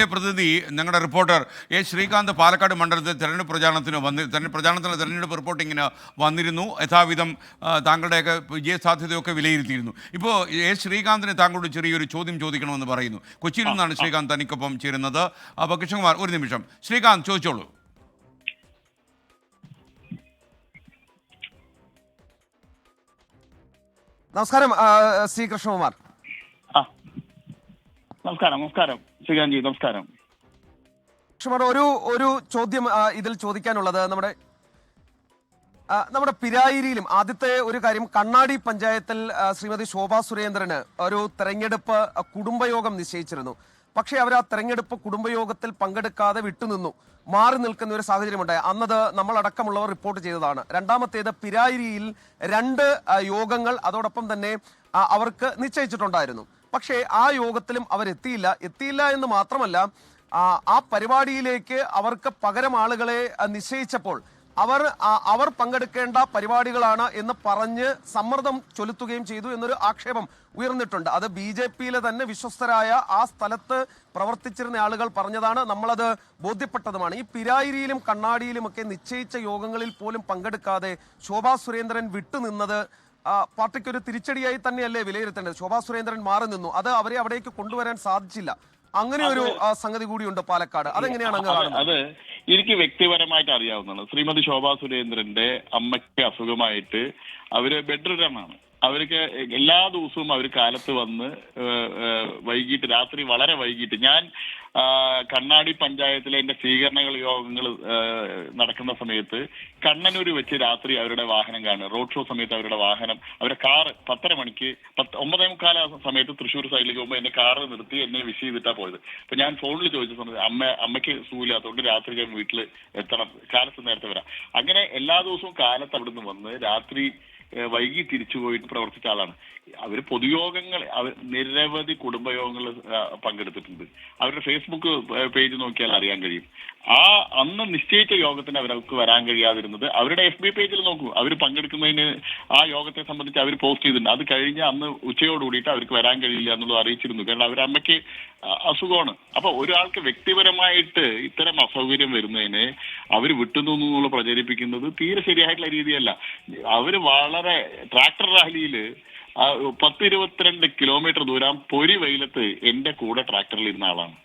രാവിലെ പ്രതിനിധി ഞങ്ങളുടെ റിപ്പോർട്ടർ എ ശ്രീകാന്ത് പാലക്കാട് മണ്ഡലത്തിൽ തെരഞ്ഞെടുപ്പ് പ്രചാരണത്തിന് വന്നി തെരഞ്ഞെടുപ്പ് പ്രചാരണത്തിന് തെരഞ്ഞെടുപ്പ് റിപ്പോർട്ടിങ്ങിന് വന്നിരുന്നു. യഥാവിധം താങ്കളുടെയൊക്കെ വിജയ സാധ്യതയൊക്കെ വിലയിരുത്തിയിരുന്നു. ഇപ്പോൾ എ ശ്രീകാന്തിന് താങ്കളോട് ചെറിയൊരു ചോദ്യം ചോദിക്കണമെന്ന് പറയുന്നു. കൊച്ചിയിൽ നിന്നാണ് ശ്രീകാന്ത് തനിക്കൊപ്പം ചേരുന്നത്. അപ്പോൾ കൃഷ്ണകുമാർ ഒരു നിമിഷം. ശ്രീകാന്ത് ചോദിച്ചോളൂ. നമസ്കാരം ശ്രീ കൃഷ്ണകുമാർ. നമസ്കാരം നമസ്കാരം. ശ്രീകാന്ത്ജി നമസ്കാരം. ഒരു ഒരു ചോദ്യം ഇതിൽ ചോദിക്കാനുള്ളത് നമ്മുടെ നമ്മുടെ പിരായിരിയിലും ആദ്യത്തെ ഒരു കാര്യം കണ്ണാടി പഞ്ചായത്തിൽ ശ്രീമതി ശോഭാ സുരേന്ദ്രന് ഒരു തെരഞ്ഞെടുപ്പ് കുടുംബയോഗം നിശ്ചയിച്ചിരുന്നു. പക്ഷേ അവർ ആ തെരഞ്ഞെടുപ്പ് കുടുംബയോഗത്തിൽ പങ്കെടുക്കാതെ വിട്ടുനിന്നു. മാറി നിൽക്കുന്ന ഒരു സാഹചര്യമുണ്ടായി അന്നത് നമ്മളടക്കമുള്ളവർ റിപ്പോർട്ട് ചെയ്തതാണ്. രണ്ടാമത്തേത് പിരായിരിയിൽ രണ്ട് യോഗങ്ങൾ അതോടൊപ്പം തന്നെ അവർക്ക് നിശ്ചയിച്ചിട്ടുണ്ടായിരുന്നു. പക്ഷേ ആ യോഗത്തിലും അവരെത്തിയില്ല. എത്തിയില്ല എന്ന് മാത്രമല്ല ആ, പരിപാടിയിലേക്ക് അവർക്ക് പകരം ആളുകളെ നിശ്ചയിച്ചപ്പോൾ അവർ അവർ പങ്കെടുക്കേണ്ട പരിപാടികളാണ് എന്ന് പറഞ്ഞ് സമ്മർദ്ദം ചൊലുത്തുകയും ചെയ്തു എന്നൊരു ആക്ഷേപം ഉയർന്നിട്ടുണ്ട്. അത് ബി ജെ പിയിലെ തന്നെ വിശ്വസ്തരായ ആ സ്ഥലത്ത് പ്രവർത്തിച്ചിരുന്ന ആളുകൾ പറഞ്ഞതാണ്. നമ്മളത് ബോധ്യപ്പെട്ടതുമാണ്. ഈ പിരായിരിയിലും കണ്ണാടിയിലും ഒക്കെ നിശ്ചയിച്ച യോഗങ്ങളിൽ പോലും പങ്കെടുക്കാതെ ശോഭാ സുരേന്ദ്രൻ വിട്ടുനിന്നത് പാർട്ടിക്ക് ഒരു തിരിച്ചടിയായി തന്നെയല്ലേ വിലയിരുത്തേണ്ടത്? ശോഭാ സുരേന്ദ്രൻ മാറി നിന്നു. അത് അവരെ അവിടേക്ക് കൊണ്ടുവരാൻ സാധിച്ചില്ല. അങ്ങനെ ഒരു സംഗതി കൂടിയുണ്ട് പാലക്കാട്. അതെങ്ങനെയാണ് അങ്ങ് കാണുന്നത്? എനിക്ക് വ്യക്തിപരമായിട്ട് അറിയാവുന്നതാണ്. ശ്രീമതി ശോഭാ സുരേന്ദ്രന്റെ അമ്മയ്ക്ക് അസുഖമായിട്ട് അവർ ബെഡ്റിഡനാണ് അവർക്ക് എല്ലാ ദിവസവും അവർ കാലത്ത് വന്ന് വൈകിട്ട് രാത്രി വളരെ വൈകിട്ട്. ഞാൻ കണ്ണാടി പഞ്ചായത്തിലെ എന്റെ സ്വീകരണങ്ങൾ യോഗങ്ങൾ നടക്കുന്ന സമയത്ത് കണ്ണനൂര് വെച്ച് രാത്രി അവരുടെ വാഹനം കാണുക. റോഡ് ഷോ സമയത്ത് അവരുടെ വാഹനം അവരുടെ കാർ പത്തര മണിക്ക് പത്ത് ഒമ്പതേ മുക്കാല സമയത്ത് തൃശ്ശൂർ സൈഡിലേക്ക് പോകുമ്പോൾ എന്നെ കാറ് നിർത്തി എന്നെ വിഷ് ചെയ്തിട്ടാ പോയത്. അപ്പൊ ഞാൻ ഫോണിൽ ചോദിച്ച സമയത്ത് അമ്മ അമ്മയ്ക്ക് സുഖമില്ലാത്തതുകൊണ്ട് രാത്രി ഞാൻ വീട്ടിൽ എത്തണം കാലത്ത് നേരത്തെ വരാം. അങ്ങനെ എല്ലാ ദിവസവും കാലത്ത് അവിടുന്ന് വന്ന് രാത്രി വൈകി തിരിച്ചു പോയിട്ട് പ്രവർത്തിച്ച ആളാണ്. അവർ പൊതുയോഗങ്ങൾ അവർ നിരവധി കുടുംബയോഗങ്ങൾ പങ്കെടുത്തിട്ടുണ്ട്. അവരുടെ ഫേസ്ബുക്ക് പേജ് നോക്കിയാൽ അറിയാൻ കഴിയും. ആ അന്ന് നിശ്ചയിച്ച യോഗത്തിന് അവർക്ക് വരാൻ കഴിയാതിരുന്നത് അവരുടെ എഫ് ബി പേജിൽ നോക്കൂ. അവർ പങ്കെടുക്കുന്നതിന് ആ യോഗത്തെ സംബന്ധിച്ച് അവർ പോസ്റ്റ് ചെയ്തിട്ടുണ്ട്. അത് കഴിഞ്ഞ് അന്ന് ഉച്ചയോട് കൂടിയിട്ട് അവർക്ക് വരാൻ കഴിയില്ല എന്നുള്ളത് അറിയിച്ചിരുന്നു. കാരണം അവരുടെ അമ്മയ്ക്ക് അസുഖമാണ്. അപ്പൊ ഒരാൾക്ക് വ്യക്തിപരമായിട്ട് ഇത്തരം അസൗകര്യം വരുന്നതിന് അവർ വിട്ടുന്നു പ്രചരിപ്പിക്കുന്നത് തീരെ ശരിയായിട്ടുള്ള രീതിയല്ല. അവർ വളരെ ട്രാക്ടർ റാലിയിൽ ആ പത്ത് ഇരുപത്തിരണ്ട് കിലോമീറ്റർ ദൂരം പൊരി വെയിലത്ത് എന്റെ കൂടെ ട്രാക്ടറിൽ ഇരുന്ന ആളാണ്.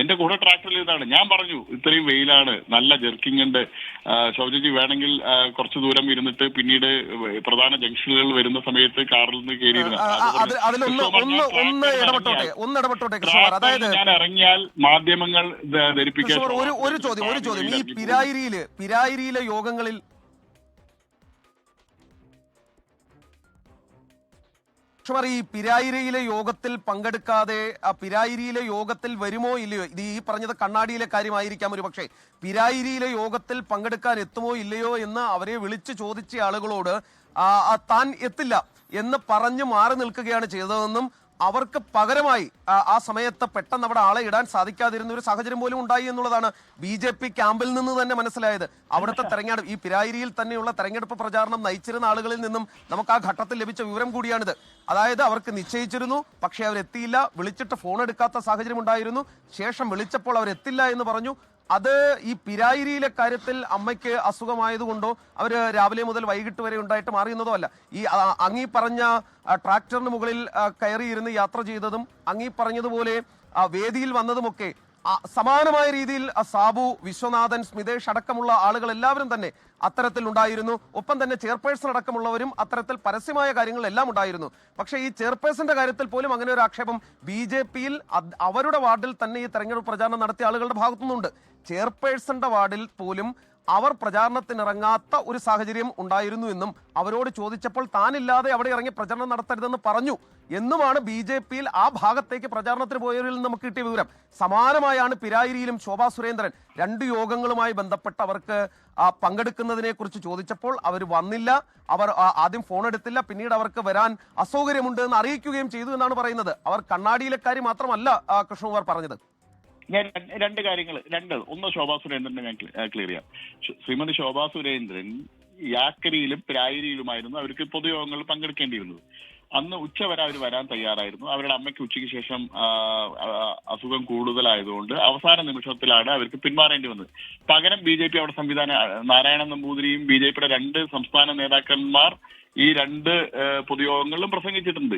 എന്റെ കൂടെ ട്രാക്ടറിൽ ഇരുന്നാണ് ഞാൻ പറഞ്ഞു ഇത്രയും വെയിലാണ് നല്ല ജെർക്കിംഗ് ഉണ്ട്. ശൗചജി വേണമെങ്കിൽ കുറച്ച് ദൂരം ഇരുന്നിട്ട് പിന്നീട് പ്രധാന ജംഗ്ഷനുകൾ വരുന്ന സമയത്ത് കാറിൽ നിന്ന് കയറിയിരുന്നു. ഇടപെട്ടോട്ടെ അതായത് ഞാൻ ഇറങ്ങിയാൽ മാധ്യമങ്ങൾ ധരിപ്പിക്കാൻ ഒരു ചോദ്യം ഒരു ചോദ്യം. ഈ പിരായിരിയിൽ പിരായിരിയിലെ യോഗങ്ങളിൽ ഈ പിരായിരിയിലെ യോഗത്തിൽ പങ്കെടുക്കാതെ ആ പിരായിരിയിലെ യോഗത്തിൽ വരുമോ ഇല്ലയോ? ഇത് ഈ പറഞ്ഞത് കണ്ണാടിയിലെ കാര്യമായിരിക്കാം ഒരു പക്ഷേ. പിരായിരിയിലെ യോഗത്തിൽ പങ്കെടുക്കാൻ എത്തുമോ ഇല്ലയോ എന്ന് അവരെ വിളിച്ചു ചോദിച്ച ആളുകളോട് താൻ എത്തില്ല എന്ന് പറഞ്ഞു മാറി നിൽക്കുകയാണ് ചെയ്തതെന്നും അവർക്ക് പകരമായി ആ, സമയത്ത് പെട്ടെന്ന് അവിടെ ആളെ ഇടാൻ സാധിക്കാതിരുന്ന ഒരു സാഹചര്യം പോലും ഉണ്ടായി എന്നുള്ളതാണ് ബി ജെ പി ക്യാമ്പിൽ നിന്ന് തന്നെ മനസ്സിലായത്. അവിടുത്തെ തെരഞ്ഞെടുപ്പ് ഈ പിരായിരിയിൽ തന്നെയുള്ള തെരഞ്ഞെടുപ്പ് പ്രചാരണം നയിച്ചിരുന്ന ആളുകളിൽ നിന്നും നമുക്ക് ആ ഘട്ടത്തിൽ ലഭിച്ച വിവരം കൂടിയാണിത്. അതായത് അവർക്ക് നിശ്ചയിച്ചിരുന്നു പക്ഷേ അവരെത്തിയില്ല വിളിച്ചിട്ട് ഫോൺ എടുക്കാത്ത സാഹചര്യം ഉണ്ടായിരുന്നു. ശേഷം വിളിച്ചപ്പോൾ അവരെത്തില്ല എന്ന് പറഞ്ഞു. അത് ഈ പിരായിരിയിലെ കാര്യത്തിൽ അമ്മയ്ക്ക് അസുഖമായതുകൊണ്ടോ അവർ രാവിലെ മുതൽ വൈകിട്ട് വരെ ഉണ്ടായിട്ട് മാറിയുന്നതോ അല്ല. ഈ അങ്ങി പറഞ്ഞ ട്രാക്ടറിന് മുകളിൽ കയറിയിരുന്ന് യാത്ര ചെയ്തതും അങ്ങീ പറഞ്ഞതുപോലെ വേദിയിൽ വന്നതുമൊക്കെ സമാനമായ രീതിയിൽ സാബു വിശ്വനാഥൻ സ്മിതേഷ് അടക്കമുള്ള ആളുകൾ എല്ലാവരും തന്നെ അത്തരത്തിൽ ഉണ്ടായിരുന്നു ഒപ്പം തന്നെ ചെയർപേഴ്സൺ അടക്കമുള്ളവരും അത്തരത്തിൽ പരസ്യമായ കാര്യങ്ങൾ എല്ലാം ഉണ്ടായിരുന്നു. പക്ഷേ ഈ ചെയർപേഴ്സന്റെ കാര്യത്തിൽ പോലും അങ്ങനെ ഒരു ആക്ഷേപം ബി ജെ പിയിൽ അവരുടെ വാർഡിൽ തന്നെ ഈ തെരഞ്ഞെടുപ്പ് പ്രചാരണം നടത്തിയ ആളുകളുടെ ഭാഗത്തുനിന്നുണ്ട്. ചെയർപേഴ്സന്റെ വാർഡിൽ പോലും അവർ പ്രചാരണത്തിനിറങ്ങാത്ത ഒരു സാഹചര്യം ഉണ്ടായിരുന്നു എന്നും അവരോട് ചോദിച്ചപ്പോൾ താനില്ലാതെ അവിടെ ഇറങ്ങി പ്രചരണം നടത്തരുതെന്ന് പറഞ്ഞു എന്നുമാണ് ബി ജെ പിയിൽ ആ ഭാഗത്തേക്ക് പ്രചാരണത്തിന് പോയവരിൽ നിന്ന് നമുക്ക് കിട്ടിയ വിവരം. സമാനമായാണ് പിരായിരിയിലും ശോഭാ സുരേന്ദ്രൻ രണ്ട് യോഗങ്ങളുമായി ബന്ധപ്പെട്ട് അവർക്ക് പങ്കെടുക്കുന്നതിനെ കുറിച്ച് ചോദിച്ചപ്പോൾ അവർ വന്നില്ല. അവർ ആദ്യം ഫോൺ എടുത്തില്ല. പിന്നീട് അവർക്ക് വരാൻ അസൗകര്യമുണ്ട് എന്ന് അറിയിക്കുകയും ചെയ്തു എന്നാണ് പറയുന്നത്. അവർ കണ്ണാടിയിലെ കാര്യം മാത്രമല്ല കൃഷ്ണകുമാർ പറഞ്ഞത്. ഞാൻ രണ്ട് കാര്യങ്ങൾ രണ്ട്. ഒന്ന് ശോഭാ സുരേന്ദ്രനെ ഞാൻ ക്ലിയർ ചെയ്യാം. ശ്രീമതി ശോഭാ സുരേന്ദ്രൻ യാക്കരിയിലും പ്രായരിയിലുമായിരുന്നു അവർക്ക് പൊതുയോഗങ്ങളിൽ പങ്കെടുക്കേണ്ടിയിരുന്നത്. അന്ന് ഉച്ച വരെ അവർ വരാൻ തയ്യാറായിരുന്നു. അവരുടെ അമ്മയ്ക്ക് ഉച്ചയ്ക്ക് ശേഷം അസുഖം കൂടുതലായതുകൊണ്ട് അവസാന നിമിഷത്തിലാണ് അവർക്ക് പിന്മാറേണ്ടി വന്നത്. പകരം ബി ജെ പി അവിടെ സംവിധാന നാരായണൻ നമ്പൂതിരിയും ബി ജെ പിയുടെ രണ്ട് സംസ്ഥാന നേതാക്കന്മാർ ഈ രണ്ട് പൊതുയോഗങ്ങളിലും പ്രസംഗിച്ചിട്ടുണ്ട്.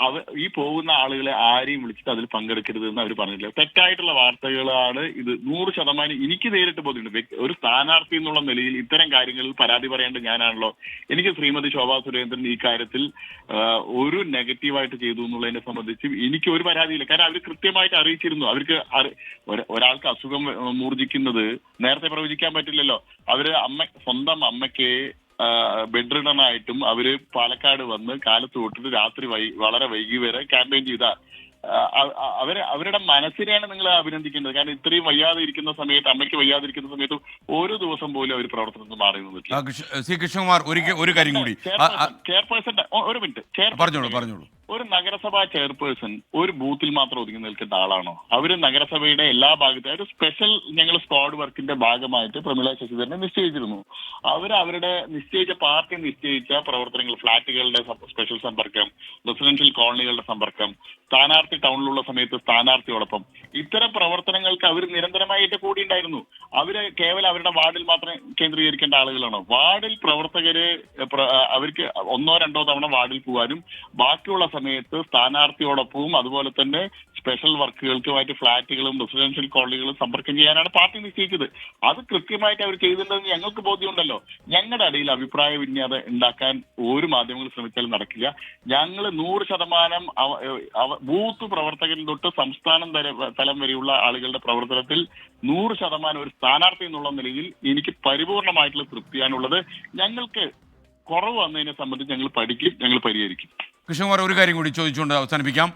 അവ ഈ പോകുന്ന ആളുകളെ ആരെയും വിളിച്ചിട്ട് അതിൽ പങ്കെടുക്കരുത് എന്ന് അവർ പറഞ്ഞില്ല തെറ്റായിട്ടുള്ള വാർത്തകളാണ് ഇത്. നൂറ് ശതമാനം എനിക്ക് നേരിട്ട് വ്യക്തി- ഒരു സ്ഥാനാർത്ഥി എന്നുള്ള നിലയിൽ ഇത്തരം കാര്യങ്ങളിൽ പരാതി പറയേണ്ടത് ഞാനാണല്ലോ. എനിക്ക് ശ്രീമതി ശോഭാ സുരേന്ദ്രൻ ഈ കാര്യത്തിൽ ഒരു നെഗറ്റീവായിട്ട് ചെയ്തു എന്നുള്ളതിനെ സംബന്ധിച്ച് എനിക്ക് ഒരു പരാതിയില്ല. കാരണം അവർ കൃത്യമായിട്ട് അറിയിച്ചിരുന്നു. അവർക്ക് ഒരാൾക്ക് അസുഖം മൂർജിക്കുന്നത് നേരത്തെ പ്രവചിക്കാൻ പറ്റില്ലല്ലോ. അവർ അമ്മ സ്വന്തം അമ്മയ്ക്ക് ബെഡ് റിഡനായിട്ടും അവർ പാലക്കാട് വന്ന് കാലത്ത് തൊട്ടിട്ട് രാത്രി വൈ വളരെ വൈകി വരെ ക്യാമ്പയിൻ ചെയ്ത അവർ അവരുടെ മനസ്സിനെയാണ് നിങ്ങൾ അഭിനന്ദിക്കേണ്ടത്. കാരണം ഇത്രയും വയ്യാതെ ഇരിക്കുന്ന സമയത്ത് അമ്മയ്ക്ക് വയ്യാതെ ഇരിക്കുന്ന സമയത്ത് ഓരോ ദിവസം പോലും അവർ പ്രവർത്തനത്തിൽ മാറി നിന്നിട്ടില്ല. ആ, കൃഷ്ണകുമാർ ഒരു കാര്യം കൂടി. ചെയർപേഴ്സൺ ഒരു മിനിറ്റ്. പറഞ്ഞോളൂ പറഞ്ഞോളൂ. ഒരു നഗരസഭാ ചെയർപേഴ്സൺ ഒരു ബൂത്തിൽ മാത്രം ഒതുങ്ങി നിൽക്കുന്ന ആളാണോ? അവർ നഗരസഭയുടെ എല്ലാ ഭാഗത്തും ഒരു സ്പെഷ്യൽ ഞങ്ങൾ സ്ക്വാഡ് വർക്കിന്റെ ഭാഗമായിട്ട് പ്രമീള ശശിധരനെ നിശ്ചയിച്ചിരുന്നു. അവർ അവരുടെ നിശ്ചയിച്ച പാർട്ടി നിശ്ചയിച്ച പ്രവർത്തനങ്ങൾ ഫ്ളാറ്റുകളുടെ സ്പെഷ്യൽ സമ്പർക്കം റെസിഡൻഷ്യൽ കോളനികളുടെ സമ്പർക്കം സ്ഥാനാർത്ഥി ടൗണിലുള്ള സമയത്ത് സ്ഥാനാർത്ഥിയോടൊപ്പം. ഇത്തരം പ്രവർത്തനങ്ങൾക്ക് അവർ നിരന്തരമായിട്ട് കൂടിയുണ്ടായിരുന്നു. അവർ കേവലം അവരുടെ വാർഡിൽ മാത്രം കേന്ദ്രീകരിക്കേണ്ട ആളുകളാണോ. വാർഡിൽ പ്രവർത്തകര് അവർക്ക് ഒന്നോ രണ്ടോ തവണ വാർഡിൽ പോകാനും ബാക്കിയുള്ള സമയത്ത് സ്ഥാനാർത്ഥിയോടൊപ്പവും അതുപോലെ തന്നെ സ്പെഷ്യൽ വർക്കുകൾക്കുമായിട്ട് ഫ്ളാറ്റുകളും റെസിഡൻഷ്യൽ കോളനികളും സമ്പർക്കം ചെയ്യാനാണ് പാർട്ടി നിശ്ചയിച്ചത്. അത് കൃത്യമായിട്ട് അവർ ചെയ്തിട്ടുണ്ടെന്ന് ഞങ്ങൾക്ക് ബോധ്യമുണ്ടല്ലോ. ഞങ്ങളുടെ ഇടയിൽ അഭിപ്രായ വിന്യാസം ഉണ്ടാക്കാൻ ഒരു മാധ്യമങ്ങൾ ശ്രമിച്ചാലും നടക്കില്ല. ഞങ്ങൾ നൂറ് ശതമാനം ബൂത്ത് പ്രവർത്തകൻ തൊട്ട് സംസ്ഥാനം തല- വരെയുള്ള ആളുകളുടെ പ്രവർത്തനത്തിൽ നൂറ് ശതമാനം ഒരു സ്ഥാനാർത്ഥി എന്നുള്ള നിലയിൽ എനിക്ക് പരിപൂർണമായിട്ടുള്ള തൃപ്തിയാണുള്ളത് ഞങ്ങൾക്ക് കുറവ് വന്നതിനെ സംബന്ധിച്ച് ഞങ്ങൾ പഠിക്കും ഞങ്ങൾ പരിഹരിക്കും. കൃഷ്ണകുമാർ ഒരു കാര്യം കൂടി ചോദിച്ചുകൊണ്ട് അവസാനിപ്പിക്കാം.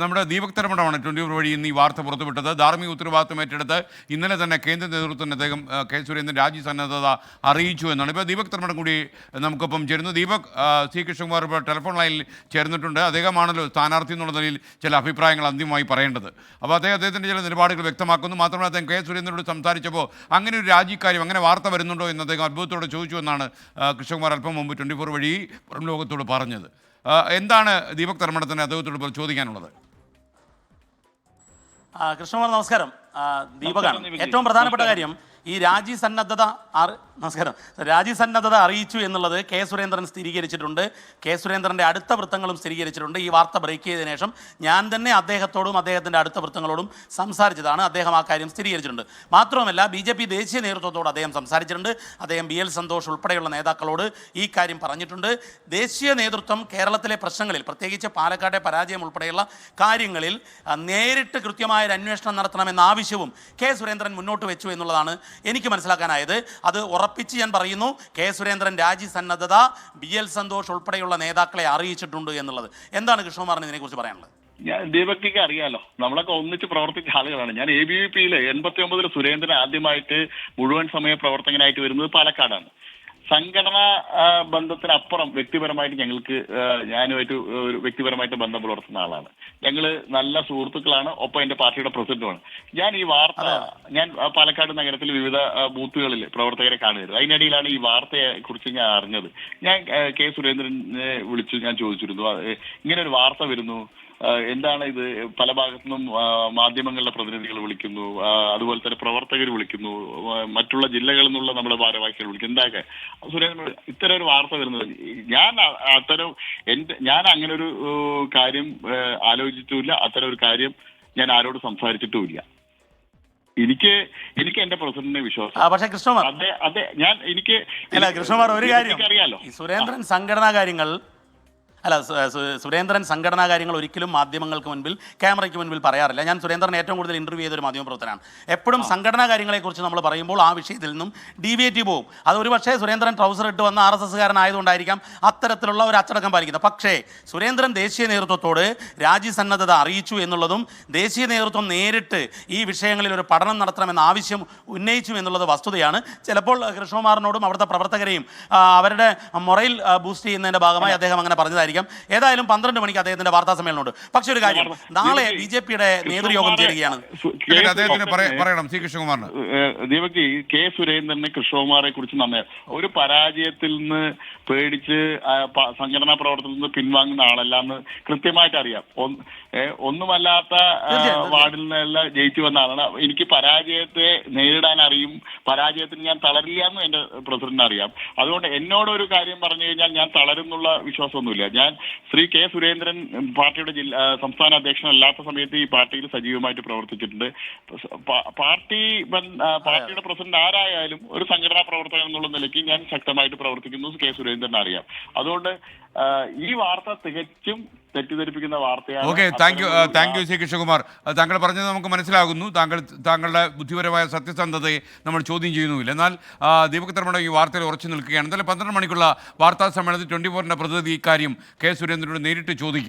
നമ്മുടെ ദീപക് തരമണമാണ് ട്വന്റി ഫോർ വഴി ഇന്ന് ഈ വാർത്ത പുറത്തുവിട്ടത്. ധാർമ്മിക ഉത്തരവാദിത്വം ഏറ്റെടുത്ത് ഇന്നലെ തന്നെ കേന്ദ്ര നേതൃത്വത്തിന് അദ്ദേഹം കെ സുരേന്ദ്രൻ രാജി സന്നദ്ധത അറിയിച്ചു എന്നാണ്. ഇപ്പോൾ ദീപക് തരമണം കൂടി നമുക്കൊപ്പം ചേരുന്നു. ദീപക് സി കൃഷ്ണകുമാർ ഇപ്പോൾ ടെലിഫോൺ ലൈനിൽ ചേർന്നിട്ടുണ്ട്. അദ്ദേഹമാണല്ലോ സ്ഥാനാർത്ഥി എന്നുള്ള നിലയിൽ ചില അഭിപ്രായങ്ങൾ അന്തിമമായി പറയേണ്ടത്. അപ്പോൾ അദ്ദേഹം അദ്ദേഹത്തിന്റെ ചില നിലപാടുകൾ വ്യക്തമാക്കുന്നു. മാത്രമല്ല അദ്ദേഹം കെ സുരേന്ദ്രനോട് സംസാരിച്ചപ്പോൾ അങ്ങനെ ഒരു രാജിക്കാര്യം അങ്ങനെ വാർത്ത വരുന്നുണ്ടോ എന്ന് അദ്ദേഹം അത്ഭുതത്തോടെ ചോദിച്ചു എന്നാണ് കൃഷ്ണകുമാർ അല്പം മുമ്പ് ട്വന്റി ഫോർ വഴി പുറം ലോകത്തോട് പറഞ്ഞത്. എന്താണ് ദീപക് തർമ്മണത്തിന് അദ്ദേഹത്തോട് ചോദിക്കാനുള്ളത്? കൃഷ്ണകുമാർ നമസ്കാരം. ദീപകാണ്. ഏറ്റവും പ്രധാനപ്പെട്ട കാര്യം ഈ രാജി സന്നദ്ധത അറി- നമസ്കാരം. രാജി സന്നദ്ധത അറിയിച്ചു എന്നുള്ളത് കെ സുരേന്ദ്രൻ സ്ഥിരീകരിച്ചിട്ടുണ്ട്. കെ സുരേന്ദ്രന്റെ അടുത്ത വൃത്തങ്ങളും സ്ഥിരീകരിച്ചിട്ടുണ്ട്. ഈ വാർത്ത ബ്രേക്ക് ചെയ്തതിനു ശേഷം ഞാൻ തന്നെ അദ്ദേഹത്തോടും അദ്ദേഹത്തിന്റെ അടുത്ത വൃത്തങ്ങളോടും സംസാരിച്ചതാണ്. അദ്ദേഹം ആ കാര്യം സ്ഥിരീകരിച്ചിട്ടുണ്ട്. മാത്രമല്ല ബി ജെ പി ദേശീയ നേതൃത്വത്തോട് അദ്ദേഹം സംസാരിച്ചിട്ടുണ്ട്. അദ്ദേഹം ബി എൽ സന്തോഷ് ഉൾപ്പെടെയുള്ള നേതാക്കളോട് ഈ കാര്യം പറഞ്ഞിട്ടുണ്ട്. ദേശീയ നേതൃത്വം കേരളത്തിലെ പ്രശ്നങ്ങളിൽ പ്രത്യേകിച്ച് പാലക്കാട്ടെ പരാജയം ഉൾപ്പെടെയുള്ള കാര്യങ്ങളിൽ നേരിട്ട് കൃത്യമായ ഒരു അന്വേഷണം നടത്തണമെന്ന ആവശ്യവും കെ സുരേന്ദ്രൻ മുന്നോട്ട് വെച്ചു എന്നുള്ളതാണ് എനിക്ക് മനസ്സിലാക്കാനായത്. അത് ഉറപ്പിച്ച് ഞാൻ പറയുന്നു കെ സുരേന്ദ്രൻ രാജി സന്നദ്ധത ബി എൽ സന്തോഷ് ഉൾപ്പെടെയുള്ള നേതാക്കളെ അറിയിച്ചിട്ടുണ്ട് എന്നുള്ളത്. എന്താണ് കൃഷ്ണകുമാറിന് ഇതിനെക്കുറിച്ച് പറയാനുള്ളത്? ഞാൻ ദീപക്കിക്ക് അറിയാലോ നമ്മളൊക്കെ ഒന്നിച്ച് പ്രവർത്തിച്ച ആളുകളാണ്. ഞാൻ എ ബി വി പിയിൽ എൺപത്തി ഒമ്പതിൽ സുരേന്ദ്രൻ ആദ്യമായിട്ട് മുഴുവൻ സമയ പ്രവർത്തകനായിട്ട് വരുന്നത് പാലക്കാടാണ്. സംഘടനാ ബന്ധത്തിനപ്പുറം വ്യക്തിപരമായിട്ട് ഞങ്ങൾക്ക് ഞാനുമായിട്ട് ഒരു വ്യക്തിപരമായിട്ട് ബന്ധം പുലർത്തുന്ന ആളാണ്. ഞങ്ങൾ നല്ല സുഹൃത്തുക്കളാണ് ഒപ്പം എന്റെ പാർട്ടിയുടെ പ്രസിഡന്റുമാണ്. ഞാൻ ഈ വാർത്ത ഞാൻ പാലക്കാട് നഗരത്തിൽ വിവിധ ബൂത്തുകളിൽ പ്രവർത്തകരെ കാണുകയായിരുന്നു. അതിനിടയിലാണ് ഈ വാർത്തയെ കുറിച്ച് ഞാൻ അറിഞ്ഞത്. ഞാൻ കെ സുരേന്ദ്രനെ വിളിച്ചു ഞാൻ ചോദിച്ചിരുന്നു. ഇങ്ങനെ ഒരു വാർത്ത വരുന്നു. എന്താണ് ഇത്? പല ഭാഗത്തു നിന്നും മാധ്യമങ്ങളുടെ പ്രതിനിധികൾ വിളിക്കുന്നു അതുപോലെ തന്നെ പ്രവർത്തകർ വിളിക്കുന്നു മറ്റുള്ള ജില്ലകളിൽ നിന്നുള്ള നമ്മുടെ ഭാരവാഹികൾ വിളിക്കുന്നു. എന്താക്കെ? സുരേന്ദ്രനോട് ഇത്തരം ഒരു വാർത്ത വരുന്നത്. ഞാൻ അത്തരം എന്റെ ഞാൻ അങ്ങനെ ഒരു കാര്യം ആലോചിച്ചിട്ടില്ല ആലോചിച്ചിട്ടുമില്ല. അത്തരം ഒരു കാര്യം ഞാൻ ആരോട് സംസാരിച്ചിട്ടുമില്ല. എനിക്ക് എനിക്ക് എന്റെ പ്രസിഡന്റിനെ വിശ്വാസം. പക്ഷേ അതെ അതെ ഞാൻ എനിക്ക് അല്ല കൃഷ്ണകുമാർ ഒരു കാര്യം. അറിയാലോ. സുരേന്ദ്രൻ സംഘടനാ കാര്യങ്ങൾ അല്ല സുരേന്ദ്രൻ സംഘടനാ കാര്യങ്ങൾ ഒരിക്കലും മാധ്യമങ്ങൾക്ക് മുൻപിൽ ക്യാമറയ്ക്ക് മുൻപിൽ പറയാറില്ല. ഞാൻ സുരേന്ദ്രൻ ഏറ്റവും കൂടുതൽ ഇന്റർവ്യൂ ചെയ്തൊരു മാധ്യമപ്രവർത്തനാണ് എപ്പോഴും സംഘടനാ കാര്യങ്ങളെക്കുറിച്ച് നമ്മൾ പറയുമ്പോൾ ആ വിഷയത്തിൽ നിന്നും ഡീവിയേറ്റ് പോകും അത് ഒരു പക്ഷേ സുരേന്ദ്രൻ ട്രൗസർ ഇട്ട് വന്ന ആർ എസ് എസ്സുകാരനായതുകൊണ്ടായിരിക്കാം അത്തരത്തിലുള്ള ഒരു അച്ചടക്കം പാലിക്കുന്നത്. പക്ഷേ സുരേന്ദ്രൻ ദേശീയ നേതൃത്വത്തോട് രാജ്യസന്നദ്ധത അറിയിച്ചു എന്നുള്ളതും ദേശീയ നേതൃത്വം നേരിട്ട് ഈ വിഷയങ്ങളിൽ ഒരു പഠനം നടത്തണമെന്ന ആവശ്യം ഉന്നയിച്ചു എന്നുള്ളത് വസ്തുതയാണ്. ചിലപ്പോൾ കൃഷ്ണകുമാറിനോടും അവിടുത്തെ പ്രവർത്തകരെയും അവരുടെ മൊറയിൽ ബൂസ്റ്റ് ചെയ്യുന്നതിന്റെ ഭാഗമായി അദ്ദേഹം അങ്ങനെ പറഞ്ഞതായിരിക്കും. സംസാരിക്കാം. ഏതായാലും പന്ത്രണ്ട് മണിക്ക് അദ്ദേഹത്തിന്റെ വാർത്താ സമ്മേളനമുണ്ട്. പക്ഷെ ഒരു കാര്യം നാളെ ബി ജെ പിയുടെ നേതൃയോഗം ചേരുകയാണ്. ദീപക് കെ സുരേന്ദ്രന് കൃഷ്ണകുമാറെ കുറിച്ച് നന്നായി ഒരു പരാജയത്തിൽ നിന്ന് പേടിച്ച് സംഘടനാ പ്രവർത്തനത്തിൽ നിന്ന് പിൻവാങ്ങുന്ന ആളല്ല എന്ന് കൃത്യമായിട്ട് അറിയാം. ഒന്നുമല്ലാത്ത വാർഡിൽ നിന്നെല്ലാം ജയിച്ചു വന്ന ആളാണ്. എനിക്ക് പരാജയത്തെ നേരിടാൻ അറിയും. പരാജയത്തിന് ഞാൻ തളരില്ല എന്ന് എന്റെ പ്രസിഡന്റിന് അറിയാം. അതുകൊണ്ട് എന്നോട് ഒരു കാര്യം പറഞ്ഞു കഴിഞ്ഞാൽ ഞാൻ തളരുന്നുള്ള വിശ്വാസമൊന്നുമില്ല. ഞാൻ ശ്രീ കെ സുരേന്ദ്രൻ പാർട്ടിയുടെ ജില്ലാ സംസ്ഥാന അധ്യക്ഷനല്ലാത്ത സമയത്ത് ഈ പാർട്ടിയിൽ സജീവമായിട്ട് പ്രവർത്തിച്ചിട്ടുണ്ട്. പാർട്ടി പാർട്ടിയുടെ പ്രസിഡന്റ് ആരായാലും ഒരു സംഘടനാ പ്രവർത്തകൻ എന്നുള്ള നിലയ്ക്ക് ഞാൻ ശക്തമായിട്ട് പ്രവർത്തിക്കുന്നു കെ സുരേന്ദ്രൻ അറിയാം അതുകൊണ്ട് ഈ വാർത്ത തികച്ചും തെറ്റിദ്ധരിപ്പിക്കുന്ന വാർത്തയാണ് okay thank you thank you Shri Krishnakumar. താങ്കൾ പറഞ്ഞത് നമുക്ക് മനസ്സിലാകുന്നു. താങ്കൾ താങ്കളുടെ ബുദ്ധിപരമായ സത്യസന്ധതയെ നമ്മൾ ചോദ്യം ചെയ്യുന്നുമില്ല. എന്നാൽ ദീപക് തർമ്മയുടെ ഈ വാർത്തയിൽ ഉറച്ചു നിൽക്കുകയാണ്. എന്തായാലും പന്ത്രണ്ട് മണിക്കുള്ള വാർത്താ സമ്മേളനത്തിൽ ട്വന്റി ഫോറിന്റെ പ്രതിനിധി ഇക്കാര്യം കെ സുരേന്ദ്രനോട് നേരിട്ട് ചോദിക്കും.